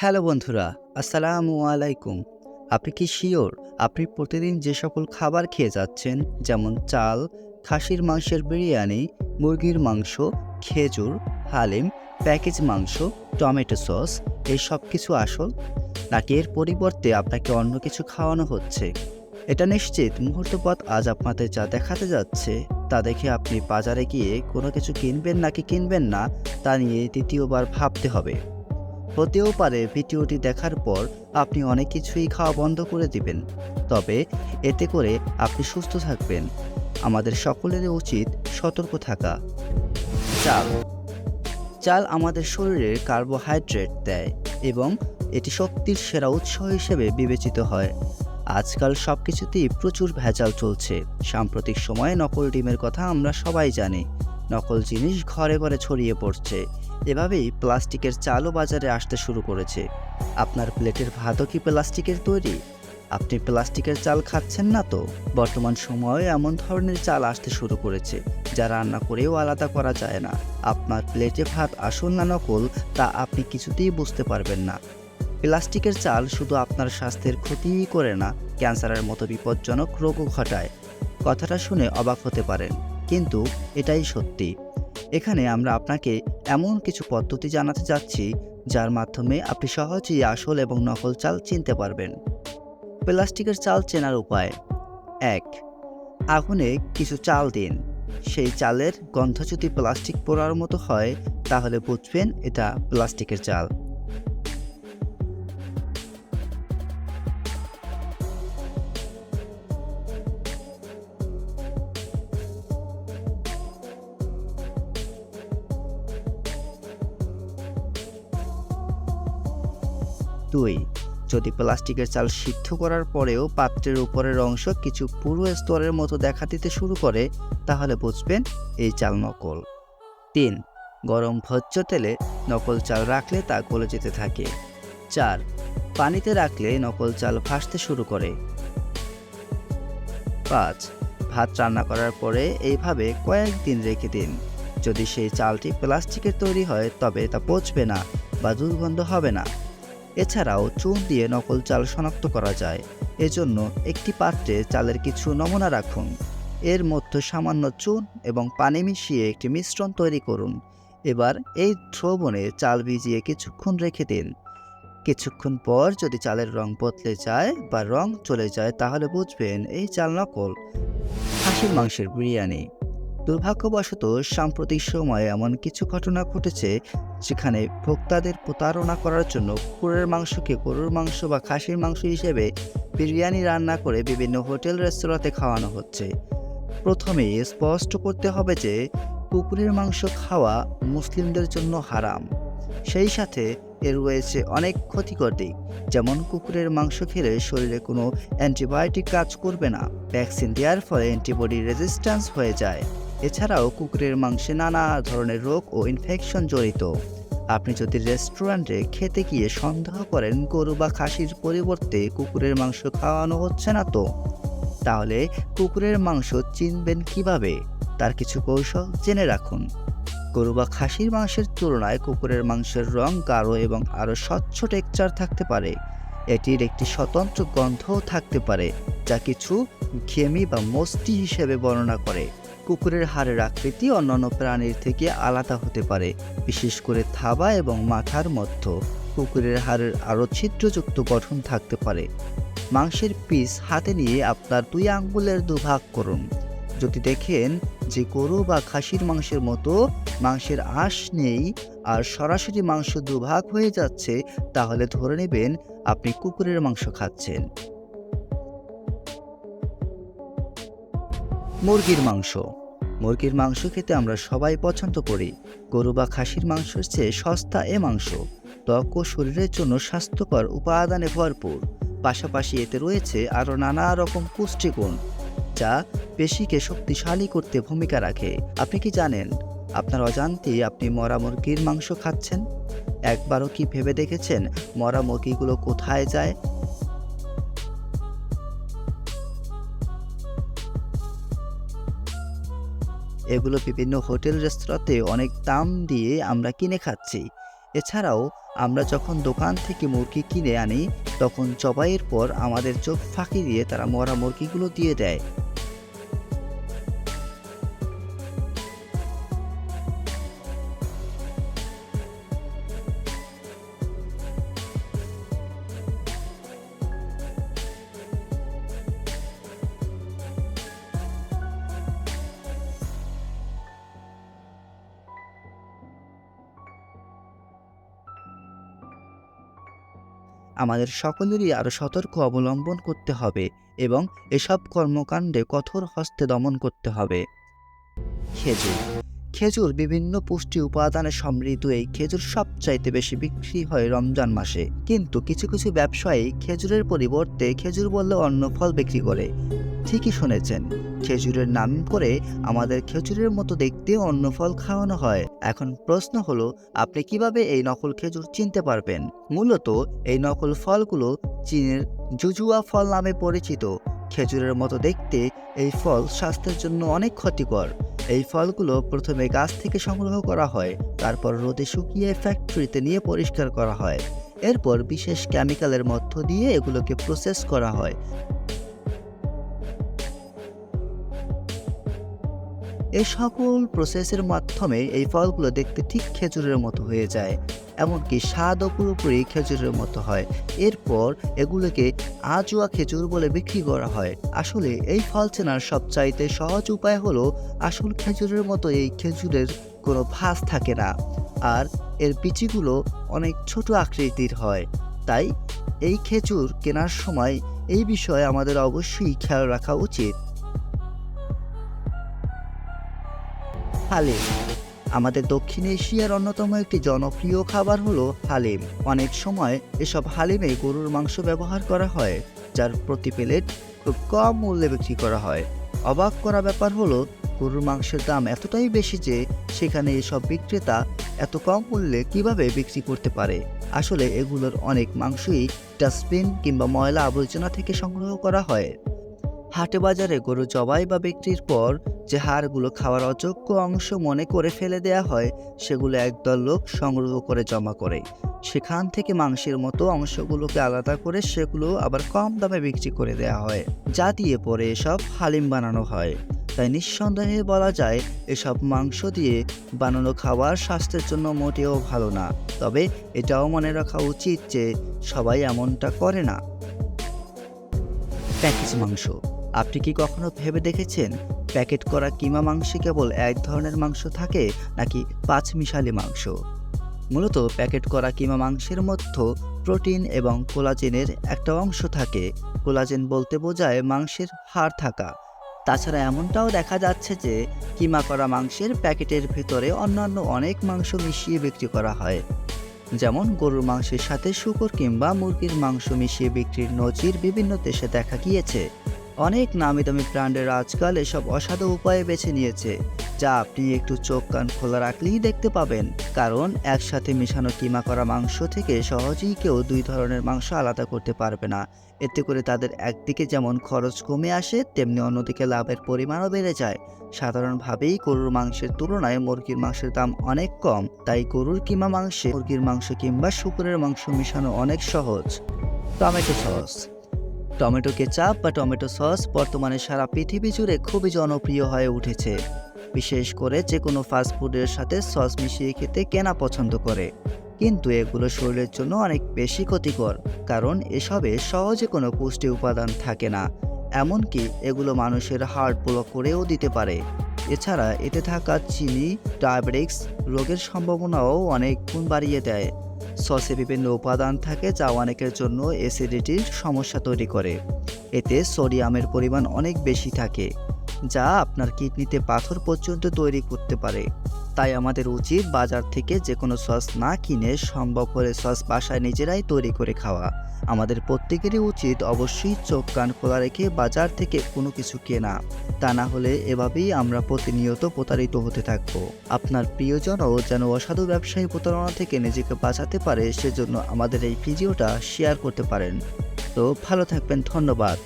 Hello বন্ধুরা, আসসালামু আলাইকুম। আপনি কি শিওর? আপনি প্রতিদিন যে সকল খাবার খেয়ে যাচ্ছেন, যেমন চাল, খাসির মাংসের বিরিয়ানি, মুরগির মাংস, খেজুর, হালিম, প্যাকেজ মাংস, টমেটো সস, এই সব কিছু আসল? নাকি এর পরিবর্তে আপনাকে অন্য কিছু খাওয়ানো হচ্ছে? এটা নিশ্চিত মুহূর্তপথ আজ আপনাদের যা দেখাতে যাচ্ছে, তা দেখে আপনি বাজারে গিয়ে কোনো কিছু কিনবেন নাকি কিনবেন না, তা নিয়ে দ্বিতীয়বার ভাবতে হবে। হতেও পারে ভিডিওটি দেখার পর আপনি অনেক কিছুই খাওয়া বন্ধ করে দিবেন। তবে এতে করে আপনি সুস্থ থাকবেন। আমাদের সকলের উচিত সতর্ক থাকা। চাল। চাল আমাদের শরীরে কার্বোহাইড্রেট দেয় এবং এটি শক্তির সেরা উৎস হিসেবে বিবেচিত হয়। আজকাল সব কিছুতেই প্রচুর ভেজাল চলছে। সাম্প্রতিক সময়ে নকল ডিমের কথা আমরা সবাই জানি। নকল জিনিস ঘরে ঘরে ছড়িয়ে পড়ছে। এভাবেই প্লাস্টিকের চালও বাজারে আসতে শুরু করেছে। আপনার প্লেটের ভাতও কি প্লাস্টিকের তৈরি? আপনি প্লাস্টিকের চাল খাচ্ছেন না তো? বর্তমান সময়ে এমন ধরনের চাল আসতে শুরু করেছে, যা রান্না করেও আলাদা করা যায় না। আপনার প্লেটে ভাত আসল না নকল, তা আপনি কিছুতেই বুঝতে পারবেন না। প্লাস্টিকের চাল শুধু আপনার স্বাস্থ্যের ক্ষতিই করে না, ক্যান্সারের মতো বিপজ্জনক রোগও ঘটায়। কথাটা শুনে অবাক হতে পারেন, কিন্তু এটাই সত্যি। এখানে আমরা আপনাকে এমন কিছু পদ্ধতি জানাতে যাচ্ছি, যার মাধ্যমে আপনি সহজেই আসল এবং নকল চাল চিনতে পারবেন। প্লাস্টিকের চাল চেনার উপায়। এক, আগুনে কিছু চাল দিন। সেই চালের গন্ধ যদি প্লাস্টিক পোড়ার মতো হয়, তাহলে বুঝবেন এটা প্লাস্টিকের চাল। দুই। যদি প্লাস্টিকের চাল সিদ্ধ করার পরেও পাত্রের উপরের অংশ কিছু পুরো স্তরের মতো দেখা দিতে শুরু করে, তাহলে বুঝবেন এই চাল নকল। তিন। গরম ভোজ্য তেলে নকল চাল রাখলে তা গলে যেতে থাকে। চার। পানিতে রাখলে নকল চাল ভাসতে শুরু করে। পাঁচ। ভাত রান্না করার পরে এইভাবে কয়েকদিন রেখে দিন। যদি সেই চালটি প্লাস্টিকের তৈরি হয়, তবে তা পচবে না বা দুর্গন্ধ হবে না। এছাড়াও চুন দিয়ে নকল চাল শনাক্ত করা যায়। এজন্য একটি পাত্রে চালের কিছু নমুনা রাখুন। এর মধ্যে সামান্য চুন এবং পানি মিশিয়ে একটি মিশ্রণ তৈরি করুন। এবার এই দ্রবণে চাল ভিজিয়ে কিছুক্ষণ রেখে দিন। কিছুক্ষণ পর যদি চালের রং বদলে যায় বা রং চলে যায়, তাহলে বুঝবেন এই চাল নকল। খাসির মাংসের বিরিয়ানি। দুর্ভাগ্যবশত সাম্প্রতিক সময়ে এমন কিছু ঘটনা ঘটেছে যেখানে ভোক্তাদের প্রতারণা করার জন্য কুকুরের মাংসকে গরুর মাংস বা খাসির মাংস হিসেবে বিরিয়ানি রান্না করে বিভিন্ন হোটেল, রেস্তোরাঁতে খাওয়ানো হচ্ছে। প্রথমে স্পষ্ট করতে হবে যে কুকুরের মাংস খাওয়া মুসলিমদের জন্য হারাম। সেই সাথে এর রয়েছে অনেক ক্ষতিকর দিক, যেমন কুকুরের মাংস খেলে শরীরে কোনো অ্যান্টিবায়োটিক কাজ করবে না। ভ্যাকসিন দেওয়ার ফলে অ্যান্টিবডি রেজিস্ট্যান্স হয়ে যায়। এছাড়াও কুকুরের মাংসে নানা ধরনের রোগ ও ইনফেকশন জড়িত। আপনি যদি রেস্টুরেন্টে খেতে গিয়ে সন্দেহ করেন, গরু বা খাসির পরিবর্তে কুকুরের মাংস খাওয়ানো হচ্ছে না তো? তাহলে কুকুরের মাংস চিনবেন কীভাবে? তার কিছু কৌশল জেনে রাখুন। গরু বা খাসির মাংসের তুলনায় কুকুরের মাংসের রং গাঢ় এবং আরও স্বচ্ছ টেক্সচার থাকতে পারে। এটির একটি স্বতন্ত্র গন্ধও থাকতে পারে, যা কিছু ঘেমি বা মস্তি হিসেবে বর্ণনা করে। কুকুরের হাড়ের আকৃতি অন্যান্য প্রাণীর থেকে আলাদা হতে পারে, বিশেষ করে থাবা এবং মাথার মধ্য। কুকুরের হাড়ের আরও ছিদ্রযুক্ত গঠন থাকতে পারে। মাংসের পিস হাতে নিয়ে আপনার দুই আঙ্গুলের দুভাগ করুন। যদি দেখেন যে গরু বা খাসির মাংসের মতো মাংসের আঁশ নেই আর সরাসরি মাংস দুভাগ হয়ে যাচ্ছে, তাহলে ধরে নেবেন আপনি কুকুরের মাংস খাচ্ছেন। মুরগির মাংস। মুরগির মাংস খেতে আমরা সবাই পছন্দ করি। গরু বা খাসির মাংসের চেয়ে সস্তা এ মাংস। ত্বক ও শরীরের জন্য স্বাস্থ্যকর উপাদানে ভরপুর। পাশাপাশি এতে রয়েছে আরও নানা রকম পুষ্টিগুণ যা পেশিকে শক্তিশালী করতে ভূমিকা রাখে। আপনি কি জানেন, আপনার অজান্তেই আপনি মরা মুরগির মাংস খাচ্ছেন? একবারও কি ভেবে দেখেছেন মরা মুরগিগুলো কোথায় যায়? এগুলো বিভিন্ন হোটেল রেস্তোরাঁতে অনেক দাম দিয়ে আমরা কিনে খাচ্ছি। এছাড়াও আমরা যখন দোকান থেকে মুরগি কিনে আনি, তখন জবাইয়ের পর আমাদের চোখ ফাঁকি দিয়ে তারা মরা মুরগিগুলো দিয়ে দেয়। আমাদের সকলেরই আরও সতর্ক অবলম্বন করতে হবে এবং এসব কর্মকাণ্ডে কঠোর হস্তে দমন করতে হবে। খেজুর। খেজুর বিভিন্ন পুষ্টি উপাদানে সমৃদ্ধ এই খেজুর সবচাইতে বেশি বিক্রি হয় রমজান মাসে। কিন্তু কিছু কিছু ব্যবসায়ী খেজুরের পরিবর্তে খেজুর বললে অন্য ফল বিক্রি করে। ঠিকই শুনেছেন। খেজুরের নাম করে আমাদের খেজুরের মতো দেখতে অন্য ফল খাওয়ানো হয়। এখন প্রশ্ন হলো, আপনি কীভাবে এই নকল খেজুর চিনতে পারবেন? মূলত, এই নকল ফলগুলো চীনের জুজুয়া ফল নামে পরিচিত। খেজুরের মতো দেখতে এই ফল স্বাস্থ্যের জন্য অনেক ক্ষতিকর। এই ফলগুলো প্রথমে গাছ থেকে সংগ্রহ করা হয়, তারপর রোদে শুকিয়ে ফ্যাক্টরিতে নিয়ে পরিষ্কার করা হয়। এরপর বিশেষ কেমিক্যালের মধ্য দিয়ে এগুলোকে প্রসেস করা হয়। এই সকল প্রসেসের মাধ্যমে এই ফলগুলো দেখতে ঠিক খেজুরের মতো হয়ে যায়, এমনকি স্বাদও পুরোপুরি খেজুরের মতো হয়। এরপর এগুলোকে আজুয়া খেজুর বলে বিক্রি করা হয়। আসলে এই ফল চেনার সবচাইতে সহজ উপায় হলো আসল খেজুরের মতো এই খেজুরের কোনো ভাস থাকে না, আর এর বিচিগুলো অনেক ছোট আকৃতির হয়। তাই এই খেজুর কেনার সময় এই বিষয়ে আমাদের অবশ্যই খেয়াল রাখা উচিত। হালিম। আমাদের দক্ষিণ এশিয়ার অন্যতম একটি জনপ্রিয় খাবার হলো হালিম। অনেক সময় এসব হালিমে গরুর মাংস ব্যবহার করা হয়, যার প্রতি প্লেট খুব কম মূল্যে বিক্রি করা হয়। অবাক করা ব্যাপার হলো, গরুর মাংসের দাম এতটাই বেশি যে সেখানে এসব বিক্রেতা এত কম মূল্যে কীভাবে বিক্রি করতে পারে? আসলে এগুলোর অনেক মাংসই ডাস্টবিন কিংবা ময়লা আবর্জনা থেকে সংগ্রহ করা হয়। হাটে বাজারে গরু জবাই বা বিক্রির পর যে হাড়গুলো খাওয়ার অযোগ্য অংশ মনে করে ফেলে দেয়া হয়, সেগুলো একদল লোক সংগ্রহ করে জমা করে। সেখান থেকে মাংসের মতো অংশগুলোকে আলাদা করে সেগুলো আবার কম দামে বিক্রি করে দেয়া হয়। যা দিয়ে পরে এসব হালিম বানানো হয়। তাই নিঃসন্দেহে বলা যায়, এসব মাংস দিয়ে বানানো খাবার স্বাস্থ্যের জন্য মোটেও ভালো না। তবে এটাও মনে রাখা উচিত যে, সবাই এমনটা করে না। প্যাকেজ মাংস আপনি কি কখনো ভেবে দেখেছেন প্যাকেট করা কিমা মাংসে কেবল এক ধরনের মাংস থাকে নাকি পাঁচ মিশালি মাংস? মূলত প্যাকেট করা কিমা মাংসের মধ্যে প্রোটিন এবং কোলাজেনের একটা অংশ থাকে। কোলাজেন বলতে বোঝায় মাংসের হাড় থাকা। তাছাড়া এমনটাও দেখা যাচ্ছে যে কিমা করা মাংসের প্যাকেটের ভেতরে অন্যান্য অনেক মাংস মিশিয়ে বিক্রি করা হয়। যেমন গরুর মাংসের সাথে শুকর কিংবা মুরগির মাংস মিশিয়ে বিক্রির নজির বিভিন্ন দেশে দেখা গিয়েছে। অনেক নামি দামি ব্র্যান্ডের আজকাল এসব অসাধু উপায়ে বেছে নিয়েছে, যা আপনি একটু চোখ কান খোলা রাখলেই দেখতে পাবেন। কারণ একসাথে মিশানো কিমা করা মাংস থেকে সহজেই কেউ দুই ধরনের মাংস আলাদা করতে পারবে না। এতে করে তাদের একদিকে যেমন খরচ কমে আসে, তেমনি অন্যদিকে লাভের পরিমাণও বেড়ে যায়। সাধারণভাবেই গরুর মাংসের তুলনায় মুরগির মাংসের দাম অনেক কম, তাই গরুর কিমা মাংসে মুরগির মাংস কিংবা শুকুরের মাংস মেশানো অনেক সহজ। টমেটো সস টমেটো কেচাপ বা টমেটো সস বর্তমানে সারা পৃথিবী জুড়ে খুবই জনপ্রিয় হয়ে উঠেছে। বিশেষ করে যে কোনো ফাস্টফুডের সাথে সস মিশিয়ে খেতে কেনা পছন্দ করে। কিন্তু এগুলো শরীরের জন্য অনেক বেশি ক্ষতিকর, কারণ এসবে সহজে কোনো পুষ্টি উপাদান থাকে না। এমনকি এগুলো মানুষের হার্ট ব্লক করেও দিতে পারে। এছাড়া এতে থাকা চিনি ডায়াবেটিক্স রোগের সম্ভাবনাও অনেক গুণ বাড়িয়ে দেয়। সসে বিভিন্ন উপাদান থাকে যা অনেকের জন্য অ্যাসিডিটির সমস্যা তৈরি করে। এতে সোডিয়ামের পরিমাণ অনেক বেশি থাকে, যা আপনার কিডনিতে পাথর পর্যন্ত তৈরি করতে পারে। তাই আমাদের উচিত বাজার থেকে যে কোনো সস না কিনে সম্ভব হলে সস বাসায় নিজেরাই তৈরি করে খাওয়া। আমাদের প্রত্যেকেরই উচিত অবশ্যই চোখ কান খোলা রেখে বাজার থেকে কোনো কিছু কেনা। তা না হলে এভাবেই আমরা প্রতিনিয়ত প্রতারিত হতে থাকব। আপনার প্রিয়জনও যেন অসাধু ব্যবসায়ী প্রতারণা থেকে নিজেকে বাঁচাতে পারে, সেজন্য আমাদের এই ভিডিওটা শেয়ার করতে পারেন। তো ভালো থাকবেন, ধন্যবাদ।